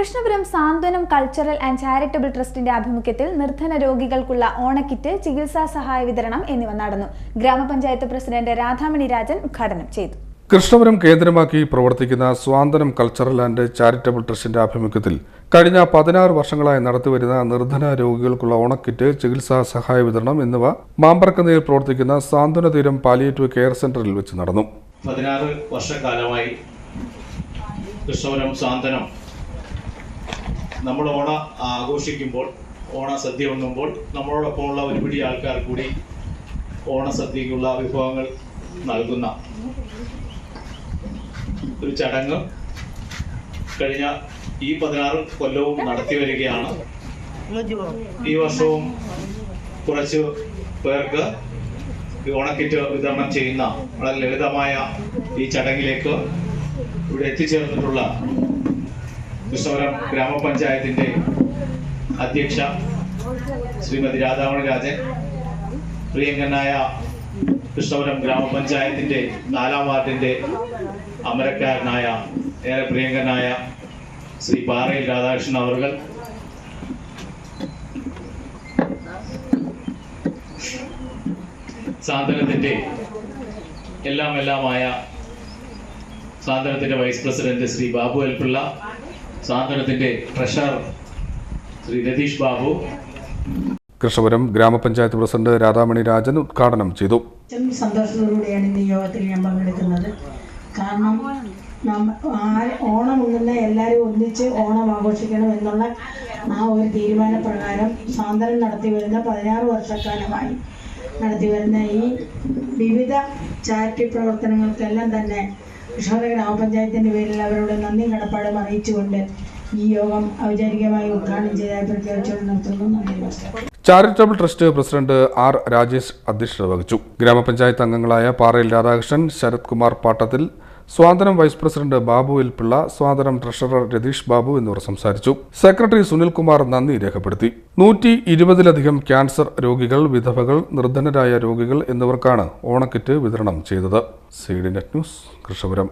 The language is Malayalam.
Krishnapuram Santhwanam cultural and charitable ട്രസ്റ്റിന്റെ ആഭിമുഖ്യത്തിൽ നിർധന രോഗികൾക്കുള്ള ഓണക്കിറ്റ് ചികിത്സാ സഹായ വിതരണം എന്നിവ നടന്നു. ഗ്രാമപഞ്ചായത്ത് പ്രസിഡന്റ് രാധാമണി രാജൻ ഉദ്ഘാടനം ചെയ്തു. കൃഷ്ണപുരം കേന്ദ്രമാക്കി പ്രവർത്തിക്കുന്ന സ്വാന്തനം കൾച്ചറൽ ആൻഡ് ചാരിറ്റബിൾ ട്രസ്റ്റിന്റെ ആഭിമുഖ്യത്തിൽ കഴിഞ്ഞ പതിനാറ് വർഷങ്ങളായി നടത്തിവരുന്ന നിർധന രോഗികൾക്കുള്ള ഓണക്കിറ്റ് ചികിത്സാ സഹായ വിതരണം എന്നിവ മാമ്പറക്കനയിൽ പ്രവർത്തിക്കുന്ന സാന്ത്വന തീരം പാലിയേറ്റീവ് കെയർ സെന്ററിൽ വെച്ച് നടന്നു. പതിനാറ് വർഷക്കാലമായി കൃഷ്ണപുരം സാന്ത്വനം നമ്മൾ ഓണ ആഘോഷിക്കുമ്പോൾ ഓണ സദ്യ ഉണ്ണുമ്പോൾ നമ്മളോടൊപ്പമുള്ള ഒരുപിടി ആൾക്കാർ കൂടി ഓണ സദ്യക്കുള്ള വിഭവങ്ങൾ നൽകുന്ന ഒരു ചടങ്ങ് കഴിഞ്ഞ ഈ പതിനാറ് കൊല്ലവും നടത്തി വരികയാണ്. ഈ വർഷവും കുറച്ച് പേർക്ക് ഓണക്കിറ്റ് വിതരണം ചെയ്യുന്ന വളരെ ലളിതമായ ഈ ചടങ്ങിലേക്ക് ഇവിടെ എത്തിച്ചേർന്നിട്ടുള്ള കൃഷ്ണപുരം ഗ്രാമപഞ്ചായത്തിന്റെ അധ്യക്ഷ ശ്രീമതി രാധാമണി രാജൻ പ്രിയങ്കനായ കൃഷ്ണപുരം ഗ്രാമപഞ്ചായത്തിന്റെ നാലാം വാർഡിന്റെ അമരക്കാരനായ ഏറെ പ്രിയങ്കനായ ശ്രീ പാറയിൽ രാധാകൃഷ്ണൻ അവർകൾ സാന്ത്വനത്തിന്റെ എല്ലാം എല്ലാമായ സാന്ത്വനത്തിന്റെ വൈസ് പ്രസിഡന്റ് ശ്രീ ബാബു എൽപിള്ള സാന്ത്വനത്തിന്റെ ട്രഷറർ ശ്രീ രതീഷ് ബാബു. കൃഷ്ണപുരം ഗ്രാമപഞ്ചായത്ത് പ്രസിഡന്റ് രാധാമണി രാജൻ ഉദ്ഘാടനം ചെയ്തു. സന്തോഷത്തോടുകൂടിയാണ് ഇന്ന് ഈ യോഗത്തിൽ ഞാൻ പങ്കെടുക്കുന്നത് കാരണം ഓണം ഉണ്ടെന്ന് എല്ലാവരും ഒന്നിച്ച് ഓണം ആഘോഷിക്കണം എന്നുള്ള ആ ഒരു തീരുമാനപ്രകാരം സാന്ത്വനം നടത്തി വരുന്ന പതിനാറ് വർഷക്കാലമായി നടത്തി വരുന്ന ഈ വിവിധ ചാരിറ്റി പ്രവർത്തനങ്ങൾക്കെല്ലാം തന്നെ കൃഷ്ണപുര ഗ്രാമപഞ്ചായത്തിന്റെ പേരിൽ അവരോട് നന്ദി കടപ്പാടും അറിയിച്ചുകൊണ്ട് ഈ യോഗം ഔപചാരികമായി ഉദ്ഘാടനം ചെയ്തായി പ്രഖ്യാപിച്ചുകൊണ്ട് നടത്തുന്നു നന്ദി charitable trust president R Rajesh അധ്യക്ഷത വഹിച്ചു. ഗ്രാമപഞ്ചായത്ത് അംഗങ്ങളായ പാറയിൽ രാധാകൃഷ്ണൻ ശരത് കുമാർ പാട്ടത്തിൽ സ്വാതന്ത്ര്യം വൈസ് പ്രസിഡന്റ് ബാബു എൽപിള്ള സ്വാതന്ത്ര്യം ട്രഷറർ രതീഷ് ബാബു എന്നിവർ സംസാരിച്ചു. സെക്രട്ടറി സുനിൽകുമാർ നന്ദി രേഖപ്പെടുത്തി. നൂറ്റി ഇരുപതിലധികം ക്യാൻസർ രോഗികൾ വിധവകൾ നിർധനരായ രോഗികൾ എന്നിവർക്കാണ് ഓണക്കിറ്റ് വിതരണം ചെയ്തത്. C D Net News Krishnapuram.